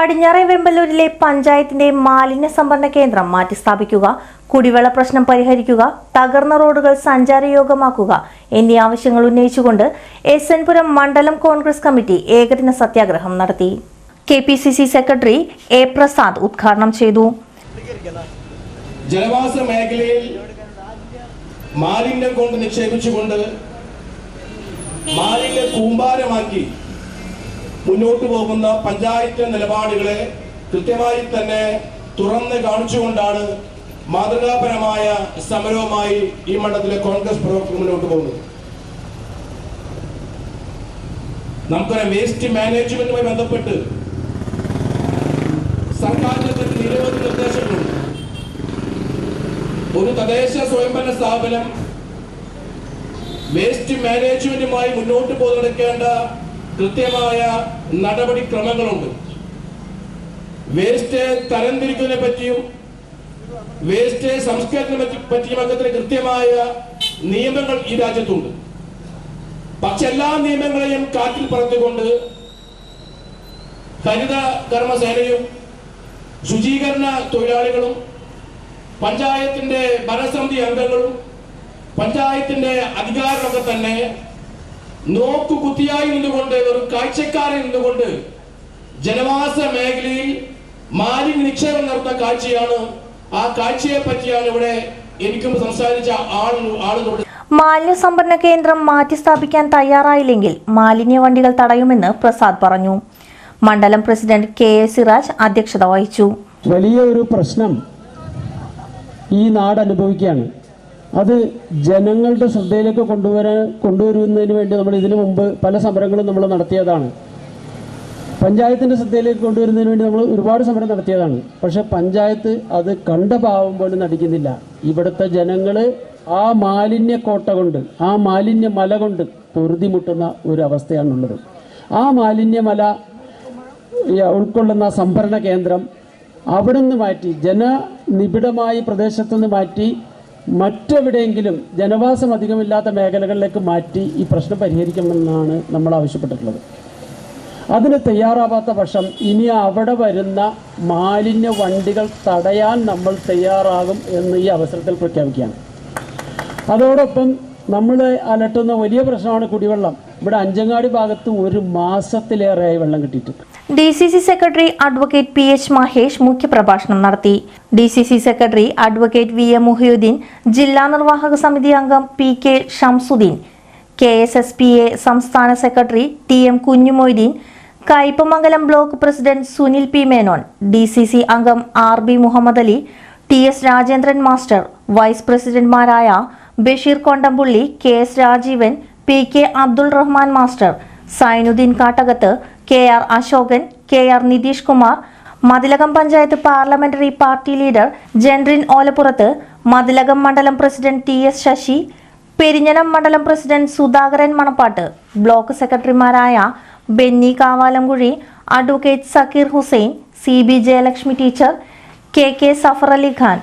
പടിഞ്ഞാറെ വെമ്പലൂരിലെ പഞ്ചായത്തിന്റെ മാലിന്യ സംഭരണ കേന്ദ്രം മാറ്റിസ്ഥാപിക്കുക കുടിവെള്ള പ്രശ്നം പരിഹരിക്കുക തകർന്ന റോഡുകൾ സഞ്ചാരയോഗ്യമാക്കുക എന്നീ ആവശ്യങ്ങൾ ഉന്നയിച്ചുകൊണ്ട് എസ് എൻപുരം മണ്ഡലം കോൺഗ്രസ് കമ്മിറ്റി ഏകദിന സത്യാഗ്രഹം നടത്തി. K P C C secretary A Prasad ഉദ്ഘാടനം ചെയ്തു. ജനവാസ മേഖലയിൽ മാലിന്യം കൊണ്ട് നിക്ഷേപിച്ചുകൊണ്ട് മാലിന്യ കൂമ്പാരമാക്കി മുന്നോട്ട് പോകുന്ന പഞ്ചായത്ത് നിലപാടുകളെ കൃത്യമായി തന്നെ തുറന്ന് കാണിച്ചുകൊണ്ടാണ് മാതൃകാപരമായ സമരവുമായി ഈ മണ്ഡലത്തിലെ കോൺഗ്രസ് പ്രവർത്തകർ മുന്നോട്ട് പോകുന്നത്. നമുക്കറിയാം വേസ്റ്റ് മാനേജ്മെന്റുമായി ബന്ധപ്പെട്ട് സർക്കാരിന്റെ നിരവധി നിർദ്ദേശങ്ങളുണ്ട്. ഒരു തദ്ദേശ സ്വയംഭരണ സ്ഥാപനം വേസ്റ്റ് മാനേജ്മെന്റുമായി മുന്നോട്ട് പോകെടുക്കേണ്ട കൃത്യമായ നടപടിക്രമങ്ങളുണ്ട്. വേസ്റ്റ് തരംതിരിക്കുന്നതിനെ പറ്റിയും വേസ്റ്റ് സംസ്കരണത്തിനെ പറ്റിയും അംഗത്തിന് കൃത്യമായ നിയമങ്ങൾ ഈ രാജ്യത്തുണ്ട്. പക്ഷെ എല്ലാ നിയമങ്ങളെയും കാറ്റിൽ പറത്തിക്കൊണ്ട് ഹരിത കർമ്മസേനയും ശുചീകരണ തൊഴിലാളികളും പഞ്ചായത്തിന്റെ ഭരണസമിതി അംഗങ്ങളും പഞ്ചായത്തിന്റെ അധികാരമൊക്കെ തന്നെ നോക്കുകുത്തിയായി നിന്നുകൊണ്ട് ഒരു കാഴ്ചക്കാരൻ നിന്നുകൊണ്ട് ജനവാസ മേഖലയിൽ മാലിന്യ നിക്ഷേപം നടത്തുന്ന കാഴ്ചയാണ്. ആ കാഴ്ചയെ പറ്റിയാണ് ഇവിടെ എനിക്കും സംസാരിച്ച ആൾ ആളുകളുടെ മാലിന്യ സംഭരണ കേന്ദ്രം മാറ്റിസ്ഥാപിക്കാൻ തയ്യാറായില്ലെങ്കിൽ മാലിന്യ വണ്ടികൾ തടയുമെന്ന് പ്രസാദ് പറഞ്ഞു. മണ്ഡലം പ്രസിഡന്റ് കെ എ സിറാജ് അധ്യക്ഷത വഹിച്ചു. വലിയ ഒരു പ്രശ്നം ഈ നാട് അനുഭവിക്കുകയാണ്. അത് ജനങ്ങളുടെ ശ്രദ്ധയിലേക്ക് കൊണ്ടുവരാൻ കൊണ്ടുവരുന്നതിന് വേണ്ടി നമ്മൾ ഇതിനു മുമ്പ് പല സമരങ്ങളും നമ്മൾ നടത്തിയതാണ്. പഞ്ചായത്തിന്റെ ശ്രദ്ധയിലേക്ക് കൊണ്ടുവരുന്നതിന് വേണ്ടി നമ്മൾ ഒരുപാട് സമരം നടത്തിയതാണ്. പക്ഷേ പഞ്ചായത്ത് അത് കണ്ട ഭാവം പോലും നടിക്കുന്നില്ല. ഇവിടുത്തെ ജനങ്ങൾ ആ മാലിന്യ കോട്ട കൊണ്ട് ആ മാലിന്യ മല കൊണ്ട് പൊറുതിമുട്ടുന്ന ഒരു അവസ്ഥയാണുള്ളത് ആ മാലിന്യമല മല ഉൾക്കൊള്ളുന്ന സംഭരണ കേന്ദ്രം അവിടെ നിന്ന് മാറ്റി ജനനിബിഡമായി പ്രദേശത്തു നിന്ന് മാറ്റി മറ്റെവിടെയെങ്കിലും ജനവാസം അധികമില്ലാത്ത മേഖലകളിലേക്ക് മാറ്റി ഈ പ്രശ്നം പരിഹരിക്കണമെന്നാണ് നമ്മൾ ആവശ്യപ്പെട്ടിട്ടുള്ളത്. അതിന് തയ്യാറാവാത്ത പക്ഷം ഇനി അവിടെ വരുന്ന മാലിന്യ വണ്ടികൾ തടയാൻ നമ്മൾ തയ്യാറാകും എന്ന് ഈ അവസരത്തിൽ പ്രഖ്യാപിക്കുകയാണ്. അതോടൊപ്പം നമ്മൾ അലട്ടുന്ന വലിയ പ്രശ്നമാണ് കുടിവെള്ളം. ഇവിടെ അഞ്ചങ്ങാടി ഭാഗത്ത് ഒരു മാസത്തിലേറെയായി വെള്ളം കിട്ടിയിട്ടുണ്ട് D C C secretary advocate P H Mahesh മുഖ്യപ്രഭാഷണം നടത്തി. D C C secretary advocate V A Muhiyuddeen ജില്ലാ നിർവാഹക സമിതി അംഗം P K Shamsuddeen K S S P A സംസ്ഥാന secretary T M Kunhumoideen Kaipamangalam block president Sunil P Menon D C C അംഗം R B Muhammad Ali T S Rajendran master vice പ്രസിഡന്റുമാരായ Basheer Kondampulli K S Rajeevan P K Abdul Rahman master Zainuddeen Kattakath K R Ashokan K R Nitheesh Kumar Mathilakam panchayat parliamentary party leader Jentin Olappurath Mathilakam മണ്ഡലം president T S Sasi Perinjanam മണ്ഡലം president Sudhakaran Manappatt block സെക്രട്ടറിമാരായ Benny Kavalamkuzhi advocate Sakkeer Hussain C B Jayalakshmi teacher K K Safar Ali Khan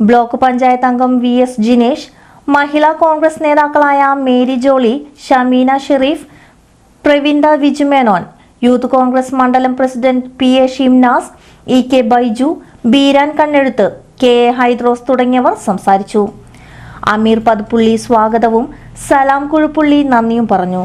block panchayat അംഗം V S Jinesh Mahila Congress നേതാക്കളായ Mary Jolly Shameena Sherif Pravinda Vijumenon youth Congress മണ്ഡലം president P A Shimnas E K Baiju Beeran Kannezhuth K A Hydros തുടങ്ങിയവർ സംസാരിച്ചു. അമീർ പതുപ്പുള്ളി സ്വാഗതവും സലാം കുഴുപ്പുള്ളി നന്ദിയും പറഞ്ഞു.